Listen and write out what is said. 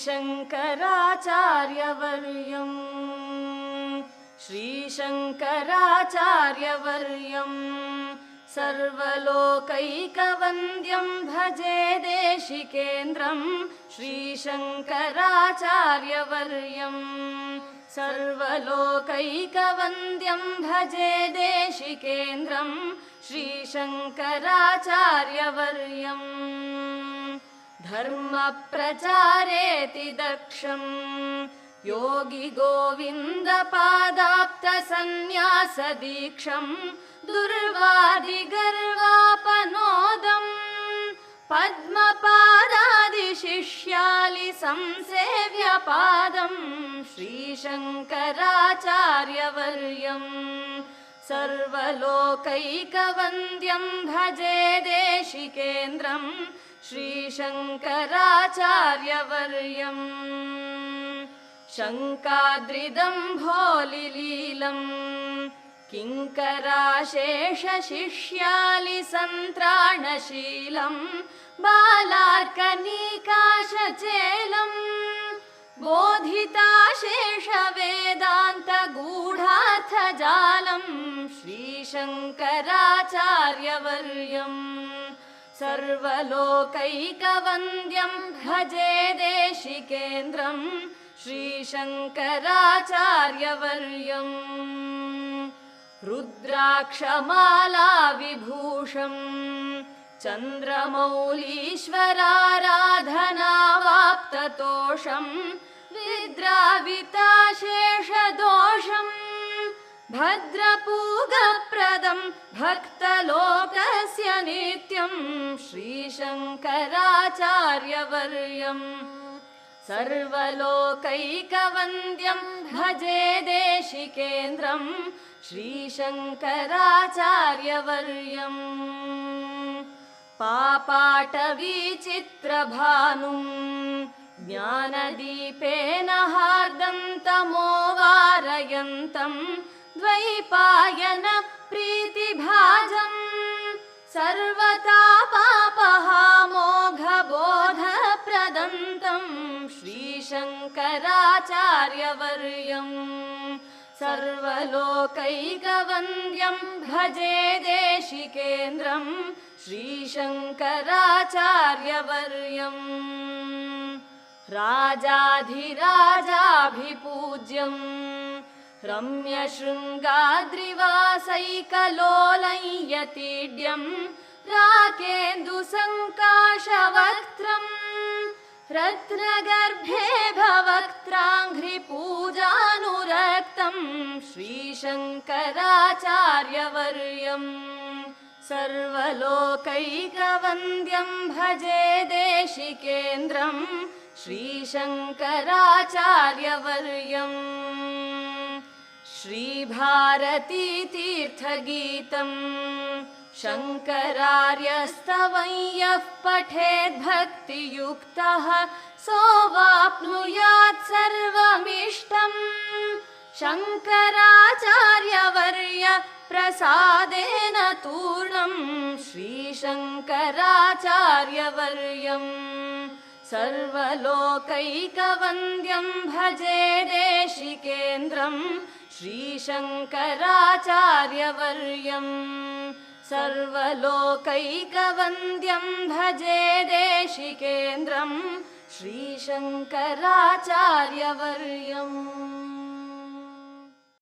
श्रीशङ्कराचार्यवर्यम्। श्रीशङ्कराचार्यवर्यम्। सर्वलोकैकवन्द्यं भजे देशिकेन्द्रम्। श्रीशङ्कराचार्यवर्यम्। सर्वलोकैकवन्द्यं भजे देशिकेन्द्रम्। श्रीशङ्कराचार्यवर्यम् धर्मप्रचारेति दक्षम्। योगि गोविन्दपादाप्तसन्न्यासदीक्षम् दुर्वादिगर्वापनोदम् पद्मपादादिशिष्यालि संसेव्यपादम् श्रीशङ्कराचार्यवर्यम्। सर्वलोकैकवन्द्यं भजे देशिकेन्द्रम् श्रीशङ्कराचार्यवर्यम् शङ्काद्रिदम्भोलिलीलम् किङ्कराशेषशिष्यालि सन्त्राणशीलम् बालार्कनीकाशचेलम् बोधिताशेषवेदान्तगूढार्थजालम् श्रीशङ्कराचार्यवर्यम् सर्वलोकैकवन्द्यं भजे देशिकेन्द्रम् श्रीशङ्कराचार्यवर्यम्। रुद्राक्षमालाविभूषम् चन्द्रमौलीश्वराराधनावाप्ततोषम् विद्राविताशेषदोषम् भद्रपूगप्रदम् भक्तलोकस्य नित्यम् श्रीशङ्कराचार्यवर्यम्। सर्वलोकैकवन्द्यं भजे देशिकेन्द्रम् श्रीशङ्कराचार्यवर्यम्। पापाटवीचित्रभानुम् ज्ञानदीपेन हार्दन्तमोवारयन्तम् द्वैपायन प्रीतिभाजम् सर्वतापापहामोघबोधप्रदन्तम् श्रीशङ्कराचार्यवर्यम् सर्वलोकैकवन्द्यं भजे देशिकेन्द्रम् श्रीशङ्कराचार्यवर्यम् राजाधिराजाभिपूज्यम् रम्यशृङ्गाद्रिवासैकलोलयतीड्यम् राकेन्दुसङ्काशवक्त्रम् रत्नगर्भे भवक्त्राङ्घ्रिपूजानुरक्तम् श्रीशङ्कराचार्यवर्यम् सर्वलोकैकवन्द्यं भजे देशिकेन्द्रम् श्रीशङ्कराचार्यवर्यम् श्रीभारतीतीर्थगीतम् शङ्करार्यस्तवय्यः पठेद्भक्तियुक्तः सोवाप्नुयात् सर्वमिष्टम् शङ्कराचार्यवर्य प्रसादेन तूर्णम् श्रीशङ्कराचार्यवर्यम् सर्वलोकैकवन्द्यं भजे देशिकेन्द्रम् श्रीशङ्कराचार्यवर्यम् सर्वलोकैकवन्द्यं भजे देशिकेन्द्रम् श्रीशङ्कराचार्यवर्यम्